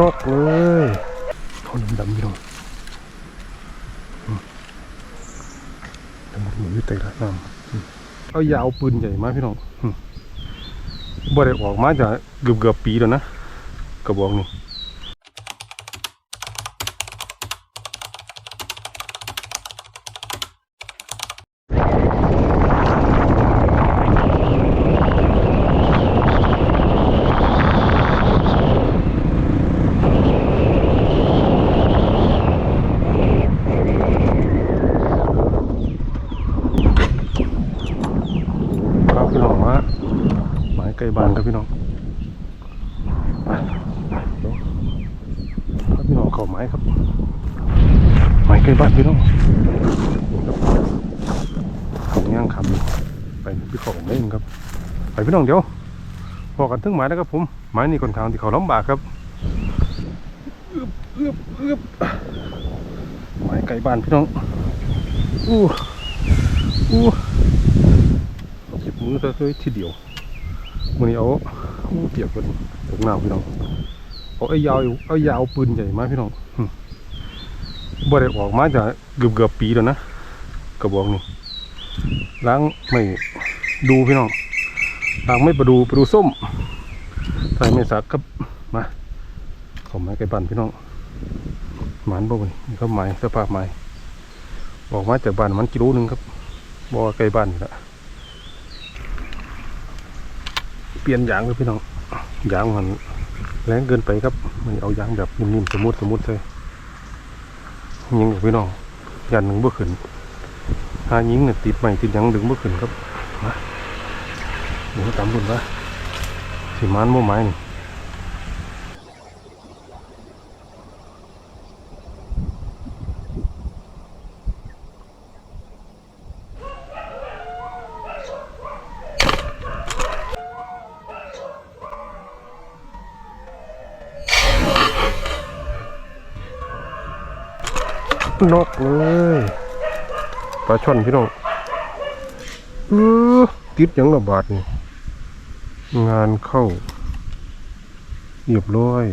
นกเลยเขาดำดำพี่น้องอืมดำดำอยู่เต้น้ำเอายาวปืนใหญ่มากพี่น้องบ่ได้ออกมาจะเกือบเกือบปีแล้วนะกระบอกนี่ ครับพี่น้องว่าหมายไกลบ้านครับ พี่น้องครับพี่น้องเข้าหมายครับหมายไกลบ้านพี่น้องของย่างคำอยู่ไปพี่ของเล่นครับ ไปพี่น้องเดี๋ยวพอกันถึงหมายแล้วครับผมหมายนี่ค่อนข้างที่เขาลำบากครับอึบอึบอึบหมายไกลบ้านพี่น้องอู้อู้เก็บมือซะเลยทีเดียว มันนี้เอาเปียกกันตกหน้ำพี่น้องเอาไอ้ยาวไอ้ยาวปืนใหญ่มาพี่น้องบ่ได้ออกมาจะเกือบเกือบปีแล้วนะกระบอกนี่ล้างไม่ดูพี่น้องล้างไม่ประดูประดูส้มใส่ไม่สักครับมาข้าไม้ไก่บันพี่น้องหมันบ่บ่นี่นี่ก็ไม้สภาพไม้ออกมาจากบ้านมันกิโลหนึงครับบ่ว่าไก่บ้านนี่ละ เปลี่ยนยางเลยพี่น้องยางมันแรงเกินไปครับมันเอายางแบบนิ่มๆสมุดสมุดเลยยิงกับพี่น้องยันหนึ่งบ่ขึ้นถ้ายิงเนี่ยติดใหม่ติดยังดึงบ่ขึ้นครับมาเดี๋ยวตามบุญว่าสิมานโมไม้นี่ นกเลยปลาช่อนพี่น้องเออติดยังระบาดนี่งานเข้าเรียบร้อย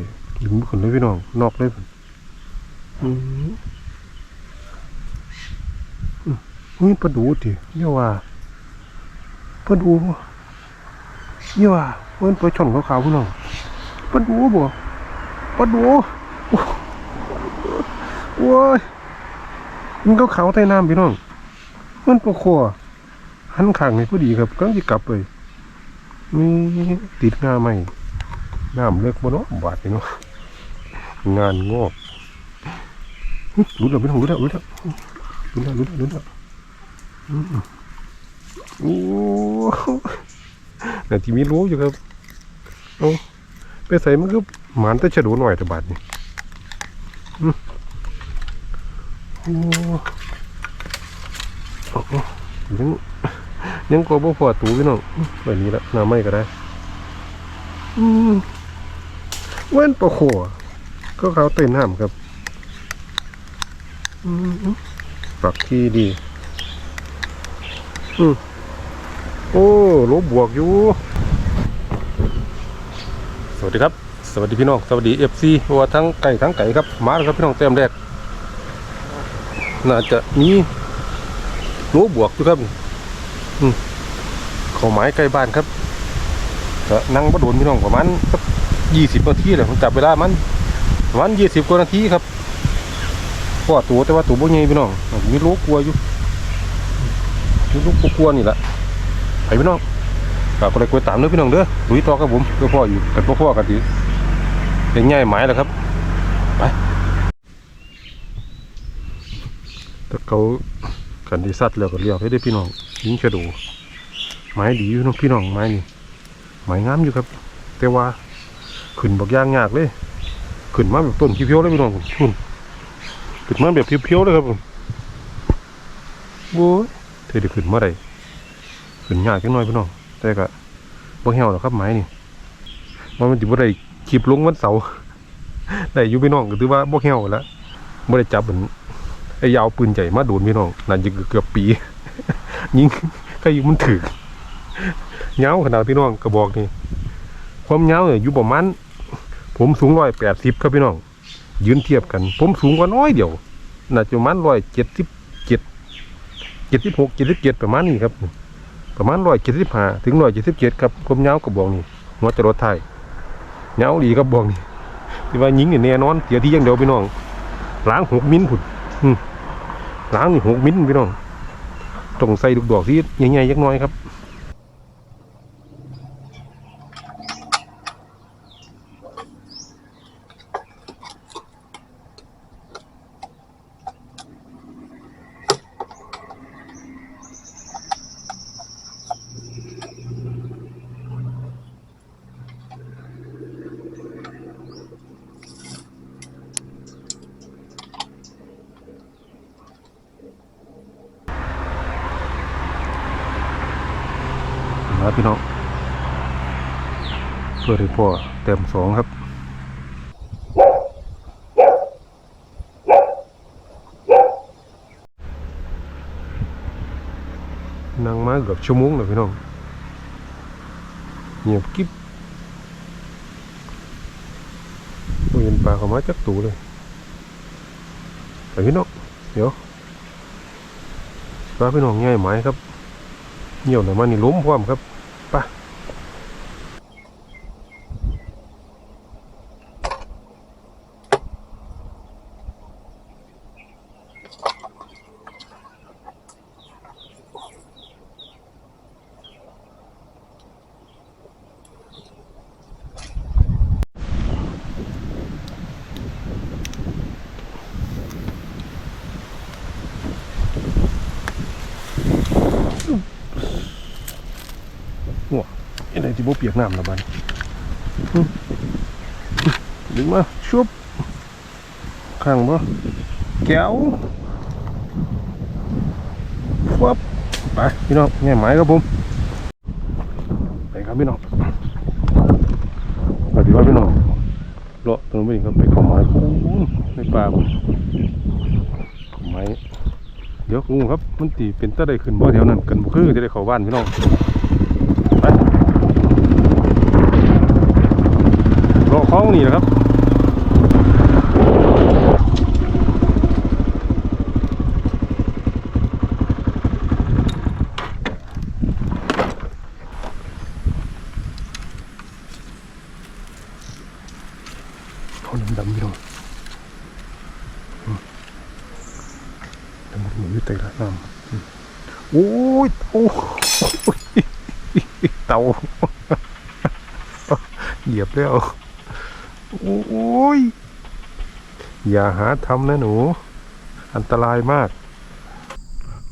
ดึงบ่ขึ้นเลยพี่น้อง นอกเลยพุ่นอืมอืมอุ้ยปลาดูดิเยาว่าปลาดูเยาว่าเพิ่นปลาช่อนขาวๆพี่น้องปลาดูบ่ปลาดูโอ้ย มันก็เขาใต้น้ำพี่น้อง มันประคอหันข้างให้พอดีครับก็จะกลับไปมีติดงาใหม่น้ำเลิกบ่เนาะบาดพี่น้องงานงอกรู้แล้วพี่น้องรู้แล้วรู้แล้วรู้แล้วรู้แล้วรู้แล้วอืมโอ้แต่ที่มีรู้อยู่ครับเอาไปใส่มันก็หมานแต่ฉะโดหน่อยแต่บาดนี่อืม โอ้โหยังยังกลัวบ่พอตูพี่น้องแบบนี้ละน้ำไม่ก็ได้อืมเว้นปะโขก็เขาเต้นห้ามครับอืมปักที่ดี อืมโอ้ลบบวกอยู่ สวัสดีครับ สวัสดีพี่น้อง สวัสดีเอฟซีว่าทั้งไก่ทั้งไก่ครับ มาแล้วครับพี่น้องเต็มแรก น่าจะมีรั้วบวกอยู่ครับอืเขาหมายใกล้บ้านครับก็นั่งบ่โดนพี่น้องประมาณสักยี่สิบนาทีเลยผมจับเวลามันประมาณยี่สิบกว่านาทีครับพอตัวแต่ว่าตัวบ่ใหญ่พี่น้องมีลูกกลัวอยู่มีลูกกลัวนี่แหละไปพี่น้องกกดไลค์กดติดตามด้วยพี่น้องเด้อลุยต่อครับผมเพื่อพ่ออยู่กันพ่อๆกันดีเป็นง่ายหมายแล้วครับ แต่เขากันที่สัตว์แล้วก็เลี้ยวให้ได้พี่น้องยิงชะดูไม้ดีอยู่น้องพี่น้องไม้นี่ไม้งามอยู่ครับ แต่ว่าขึ้นบอกยางยากเลยขึ้นมาแบบต้นเพียวๆเลยพี่น้องคุณขึ้นมาแบบเพียวๆเลยครับผมโว้ยเธอได้ขึ้นเมาได้ขึ้นยากจังน้อยพี่น้องแต่ก็บ่เหี่ยวหรอกครับไม้นี่มันมันจิบ่ได้คลิปลงวันเสาร์ได้อยู่พี่น้องก็ถือว่าบ่เหี่ยวแล้วบ่ได้จับเหมือน อ้ยาวปืนใหญ่มาโดนพี่น้องนั่นจะเกือบปียิงใครยิงมันถือเงาขนาดพี่น้องกระบอกนี่ความเงาเนี่ยอยู่ประมาณผมสูงร้อยแปดสิบครับพี่น้อง ยืนเทียบกัน ผมสูงกว่าน้อยเดียวน่าจะประมาณร้อยเจ็ดสิบเจ็ดเจ็ดสิบหกเจ็ดสิบเจ็ดประมาณนี้ครับ ประมาณร้อยเจ็ดสิบห้าถึงร้อยเจ็ดสิบเจ็ดครับผมยากระบอกนี่หัวจรดไทายยาดีกระบอกนี่ที่ว่ายิงเนี่แน่นอนเสียที่ยังเดียวพี่น้องล้างหกมิ้นผุดอืม ล้างนี่หกมิ้นพี่น้องต้องใส่ลูกดอกที่ใหญ่ๆยักน้อยครับ มาพี่น้องเพื่อให้พ่อเต็มสองครับนั่งมาเกือบชั่วโมงเลยพี่น้องเงียบกิ๊บไม่เห็นปลาเขามาจักตูเลยไปพี่น้องเดี๋ยวปลาพี่น้องง่ายไหมครับเหี่ยวหน่อยมันนี่ล้มพร้อมครับไปไอ้ไหนที่ บ่เปียกน้ำละบัดนี้หึดึงมาชุบข้างบ่แก้วฟับไปพี่น้องแง่หมายครับผมไปครับพี่น้องไปพี่ว่าพี่น้องเลาะตรงนี้นครับไปข้าไม้ปูนในป่าผมเข้าไม้เดี๋ยวงูครับมันตีเป็นตะได้ขึ้นบ่แถวนั้นกันบ่คือจะได้เข้าบ้านพี่น้องไป นี่นะครับเขาดำๆอยู่อืมดำๆอยู่ใต้น้ำอืมโอ้ยโอ้ยเต่าเหยียบแล้ว โอ้ย อย่าหาทำนะหนู อันตรายมาก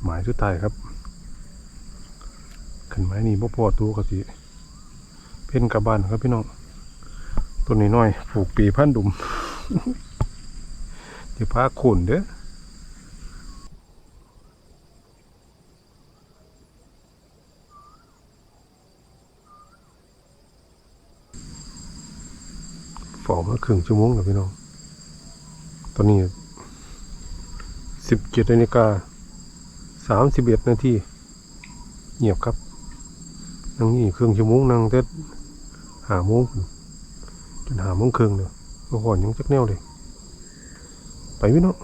หมายสุดท้ายครับขันไม้นี่พ่พอตัวกะสิเพ่นกระบานครับพี่น้องต้นนี้น้อยปลูกปีพันดุมจะพาโคนเด้อ ฝอมาครึ่งชั่วโมงแล้วพี่น้อง ตอนนี้สิบเจ็ดนาฬิกาสามสิบเอ็ดนาทีเงียบครับ นั่งนี่ครึ่งชั่วโมงนั่งเต็ดหาโมงจนหาโมงครึ่งเลยก็หอนยังจักแนวเลย ไปพี่น้อง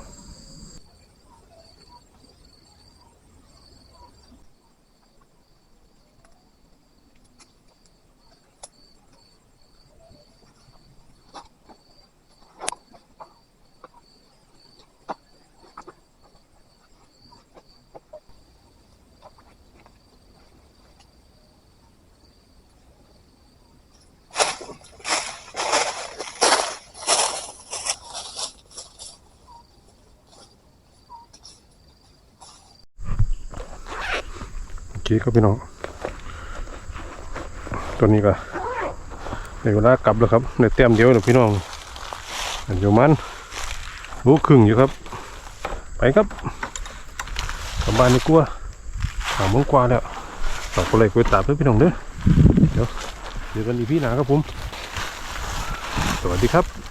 เคครับพี่น้องตอนนี้ก็ในเวลากลับแล้วครับในเต็มเดียวเดี๋ยวพี่น้องอันอยู่มันรู้ครึ่งอยู่ครับ ไปครับกลับบ้านดีกว่าสามโมงกว่าแล้วฝากกดไลค์กดติดตามเพื่อพี่น้องเด้อเดี๋ยวเจอกันอีพี่หนาครับผม สวัสดีครับ